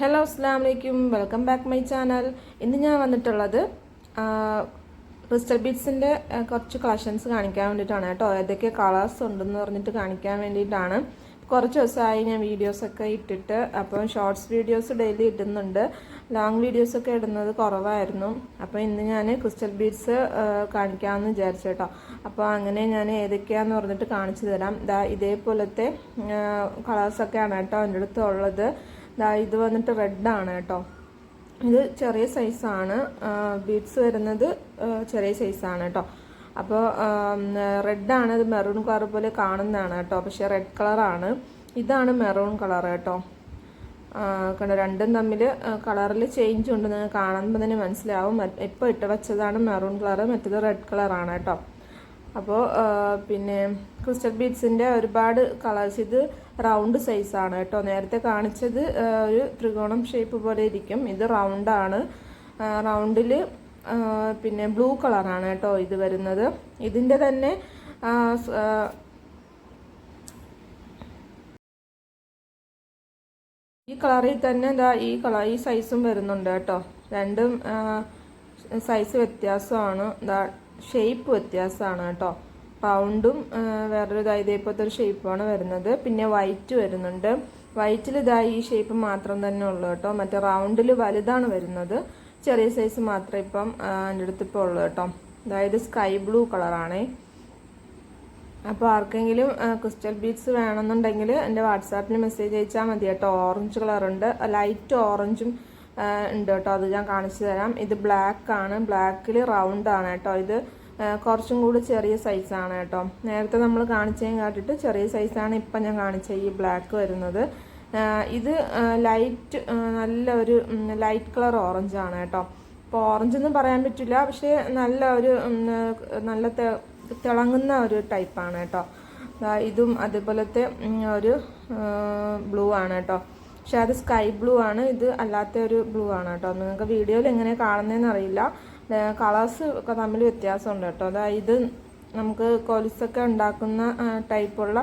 Hello അസ്സാം വലൈക്കും welcome back my channel ഇന്ന് ഞാൻ വന്നിട്ടുള്ളത് ക്രിസ്റ്റൽ ബീഡ്സിന്റെ കുറച്ച് കളക്ഷൻസ് കാണിക്കാൻ വേണ്ടിയിട്ടാണ് കേട്ടോ. ഏതൊക്കെ കളേഴ്സ് ഉണ്ടെന്ന് പറഞ്ഞിട്ട് കാണിക്കാൻ വേണ്ടിയിട്ടാണ്. കുറച്ച് ദിവസമായി ഞാൻ വീഡിയോസൊക്കെ ഇട്ടിട്ട് അപ്പം ഷോർട്സ് വീഡിയോസ് ഡെയിലി ഇടുന്നുണ്ട്. ലോങ് വീഡിയോസൊക്കെ ഇടുന്നത് കുറവായിരുന്നു. അപ്പോൾ ഇന്ന് ഞാൻ ക്രിസ്റ്റൽ ബീഡ്സ് കാണിക്കാമെന്ന് വിചാരിച്ചു കേട്ടോ. അപ്പോൾ അങ്ങനെ ഞാൻ ഏതൊക്കെയാന്ന് പറഞ്ഞിട്ട് കാണിച്ചു തരാം. ഇതേപോലത്തെ കളേഴ്സൊക്കെയാണ് കേട്ടോ എന്റെ അടുത്ത് ഉള്ളത് ദാ ഇത് വന്നിട്ട് റെഡാണ് കേട്ടോ. ഇത് ചെറിയ സൈസാണ് ബീഡ്സ് വരുന്നത് ചെറിയ സൈസാണ് കേട്ടോ. അപ്പോൾ റെഡാണ് ഇത് മെറൂൺ കളർ പോലെ കാണുന്നതാണ് കേട്ടോ. പക്ഷേ റെഡ് കളറാണ് ഇതാണ് മെറൂൺ കളർ കേട്ടോ. കണ്ടോ? രണ്ടും തമ്മിൽ കളറിൽ ചേഞ്ച് ഉണ്ട് നിങ്ങൾക്ക് കാണുമ്പോൾ തന്നെ മനസ്സിലാവും. ഇപ്പോൾ ഇട്ട് വെച്ചതാണ് മെറൂൺ കളർ മറ്റേത് റെഡ് കളറാണ് കേട്ടോ. അപ്പോൾ പിന്നെ ക്രിസ്റ്റൽ ബീഡ്സിന്റെ ഒരുപാട് കളേഴ്സ് ഇത് റൗണ്ട് സൈസാണ് കേട്ടോ. നേരത്തെ കാണിച്ചത് ഒരു ത്രികോണം ഷേപ്പ് പോലെ ഇരിക്കും. ഇത് റൗണ്ടാണ് റൗണ്ടിൽ പിന്നെ ബ്ലൂ കളറാണ് കേട്ടോ ഇത് വരുന്നത്. ഇതിന്റെ തന്നെ ഈ കളറിൽ തന്നെ ഇതാ ഈ കളർ ഈ സൈസും വരുന്നുണ്ട് കേട്ടോ. രണ്ടും സൈസ് വ്യത്യാസമാണ്. ഇതാ ഷേപ്പ് വ്യത്യാസമാണ് കേട്ടോ. പൗണ്ടും വേറൊരു ഇതാ ഇതേപോലത്തെ ഒരു ഷേപ്പാണ് വരുന്നത്. പിന്നെ വൈറ്റ് വരുന്നുണ്ട്. വൈറ്റിൽ ഇതാ ഈ ഷേപ്പ് മാത്രം തന്നെ ഉള്ളൂ കേട്ടോ. മറ്റേ റൗണ്ടിൽ വലുതാണ് വരുന്നത്. ചെറിയ സൈസ് മാത്രമേ ഇപ്പം എന്റെ അടുത്ത് ഇപ്പോൾ ഉള്ളൂ കേട്ടോ. അതായത് സ്കൈ ബ്ലൂ കളറാണേ അപ്പോൾ ആർക്കെങ്കിലും ക്രിസ്റ്റൽ ബീഡ്സ് വേണമെന്നുണ്ടെങ്കിൽ എന്റെ വാട്സാപ്പിൽ മെസ്സേജ് അയച്ചാൽ മതി കേട്ടോ. ഓറഞ്ച് കളറുണ്ട് ലൈറ്റ് ഓറഞ്ചും ഉണ്ട് കേട്ടോ. അത് ഞാൻ കാണിച്ചു തരാം. ഇത് ബ്ലാക്ക് ആണ്. ബ്ലാക്കിൽ റൗണ്ട് ആണ് കേട്ടോ. ഇത് കുറച്ചും കൂടി ചെറിയ സൈസാണ് കേട്ടോ. നേരത്തെ നമ്മൾ കാണിച്ചതും കാട്ടിട്ട് ചെറിയ സൈസാണ് ഇപ്പം ഞാൻ കാണിച്ച ഈ ബ്ലാക്ക് വരുന്നത്. ഇത് ലൈറ്റ് നല്ല ഒരു ലൈറ്റ് കളർ ഓറഞ്ച് ആണ് കേട്ടോ. ഇപ്പോൾ ഓറഞ്ച് എന്ന് പറയാൻ പറ്റില്ല. പക്ഷേ നല്ല ഒരു നല്ല തിളങ്ങുന്ന ഒരു ടൈപ്പാണ് കേട്ടോ. ഇതും അതുപോലത്തെ ഒരു ബ്ലൂ ആണ് കേട്ടോ. പക്ഷെ അത് സ്കൈ ബ്ലൂ ആണ്. ഇത് അല്ലാത്ത ഒരു ബ്ലൂ ആണ് കേട്ടോ. നിങ്ങൾക്ക് വീഡിയോയിൽ എങ്ങനെ കാണുന്നതെന്ന് അറിയില്ല. കളേഴ്സ് ഒക്കെ തമ്മിൽ വ്യത്യാസമുണ്ട് കേട്ടോ. അതായത് നമുക്ക് കൊലുസൊക്കെ ഉണ്ടാക്കുന്ന ടൈപ്പുള്ള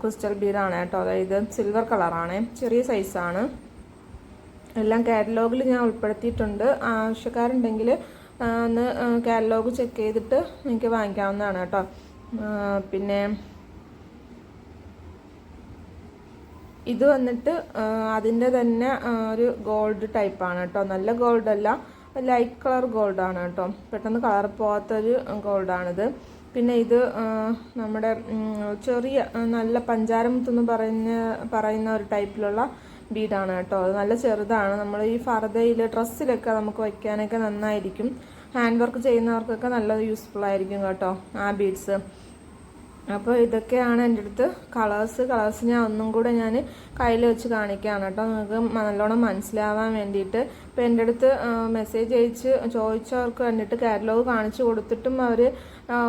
ക്രിസ്റ്റൽ ബീഡാണ് കേട്ടോ. അതായത് സിൽവർ കളറാണ് ചെറിയ സൈസാണ് എല്ലാം കാറ്റലോഗിൽ ഞാൻ ഉൾപ്പെടുത്തിയിട്ടുണ്ട്. ആവശ്യക്കാരുണ്ടെങ്കിൽ ഒന്ന് കാറ്റലോഗ് ചെക്ക് ചെയ്തിട്ട് എനിക്ക് വാങ്ങിക്കാവുന്നതാണ് കേട്ടോ. പിന്നെ ഇത് വന്നിട്ട് അതിന്റെ തന്നെ ഒരു ഗോൾഡ് ടൈപ്പാണ് കേട്ടോ. നല്ല ഗോൾഡ് അല്ല ലൈറ്റ് കളർ ഗോൾഡാണ് കേട്ടോ. പെട്ടെന്ന് കളർ പോകാത്തൊരു ഗോൾഡാണിത് പിന്നെ ഇത് നമ്മുടെ ചെറിയ നല്ല പഞ്ചാരമുത്തെന്ന് പറയുന്ന പറയുന്ന ഒരു ടൈപ്പിലുള്ള ബീഡാണ് കേട്ടോ. അത് നല്ല ചെറുതാണ്. നമ്മൾ ഈ ഫർദയിൽ ഡ്രസ്സിലൊക്കെ നമുക്ക് വയ്ക്കാനൊക്കെ നന്നായിരിക്കും. ഹാൻഡ് വർക്ക് ചെയ്യുന്നവർക്കൊക്കെ നല്ല യൂസ്ഫുൾ ആയിരിക്കും കേട്ടോ ആ ബീഡ്സ് അപ്പോൾ ഇതൊക്കെയാണ് എന്റെ അടുത്ത് കളേഴ്സ് കളേഴ്സ് ഞാൻ ഒന്നും കൂടെ ഞാൻ കയ്യിൽ വെച്ച് കാണിക്കുകയാണ് കേട്ടോ. നിങ്ങൾക്ക് നല്ലോണം മനസ്സിലാവാൻ വേണ്ടിയിട്ട്. ഇപ്പോൾ എന്റെ അടുത്ത് മെസ്സേജ് അയച്ച് ചോദിച്ചവർക്ക് വേണ്ടിയിട്ട് കാറ്റലോഗ് കാണിച്ചു കൊടുത്തിട്ടും അവർ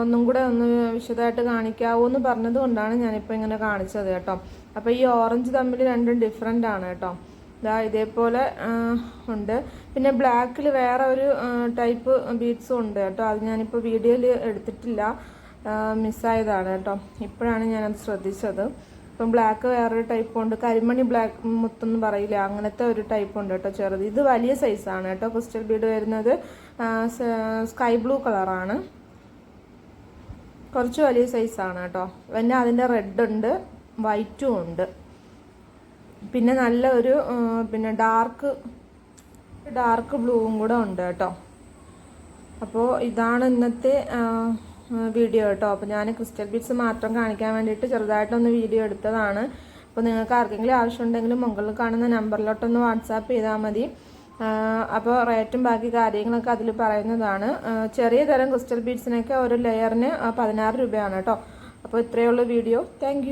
ഒന്നും കൂടെ ഒന്ന് വിശദമായിട്ട് കാണിക്കാവൂ എന്ന് പറഞ്ഞത് കൊണ്ടാണ് ഞാനിപ്പോൾ ഇങ്ങനെ കാണിച്ചത് കേട്ടോ. അപ്പോൾ ഈ ഓറഞ്ച് തമ്മിൽ രണ്ടും ഡിഫറെന്റ് ആണ് കേട്ടോ. ഇതാ ഇതേപോലെ ഉണ്ട്. പിന്നെ ബ്ലാക്കിൽ വേറെ ഒരു ടൈപ്പ് ബീഡ്സും ഉണ്ട് കേട്ടോ. അത് ഞാനിപ്പോൾ വീഡിയോയിൽ എടുത്തിട്ടില്ല. മിസ്സായതാണ് കേട്ടോ. ഇപ്പോഴാണ് ഞാനത് ശ്രദ്ധിച്ചത്. ഇപ്പം ബ്ലാക്ക് വേറൊരു ടൈപ്പ് ഉണ്ട്. കരിമണി ബ്ലാക്ക് മുത്തെന്ന് പറയില്ല അങ്ങനത്തെ ഒരു ടൈപ്പ് ഉണ്ട് കേട്ടോ ചെറുത്. ഇത് വലിയ സൈസാണ് കേട്ടോ. ക്രിസ്റ്റൽ ബീഡ് വരുന്നത് സ്കൈ ബ്ലൂ കളറാണ് കുറച്ച് വലിയ സൈസാണ് കേട്ടോ. പിന്നെ അതിന്റെ റെഡ് ഉണ്ട് വൈറ്റും ഉണ്ട്. പിന്നെ നല്ല ഒരു പിന്നെ ഡാർക്ക് ഡാർക്ക് ബ്ലൂവും കൂടെ ഉണ്ട് കേട്ടോ. അപ്പോൾ ഇതാണ് ഇന്നത്തെ വീഡിയോ കേട്ടോ അപ്പോൾ ഞാൻ ക്രിസ്റ്റൽ ബീഡ്സ് മാത്രം കാണിക്കാൻ വേണ്ടിയിട്ട് ചെറുതായിട്ടൊന്ന് വീഡിയോ എടുത്തതാണ്. അപ്പോൾ നിങ്ങൾക്ക് ആർക്കെങ്കിലും ആവശ്യമുണ്ടെങ്കിൽ മുകളിൽ കാണുന്ന നമ്പറിലോട്ടൊന്ന് വാട്സാപ്പ് ചെയ്താൽ മതി. അപ്പോൾ റേറ്റും ബാക്കി കാര്യങ്ങളൊക്കെ അതിൽ പറയുന്നതാണ്. ചെറിയ തരം ക്രിസ്റ്റൽ ബീഡ്സിനൊക്കെ ഒരു ലെയറിന് പതിനാറ് രൂപയാണ് കേട്ടോ അപ്പോൾ ഇത്രയേ ഉള്ളൂ വീഡിയോ താങ്ക്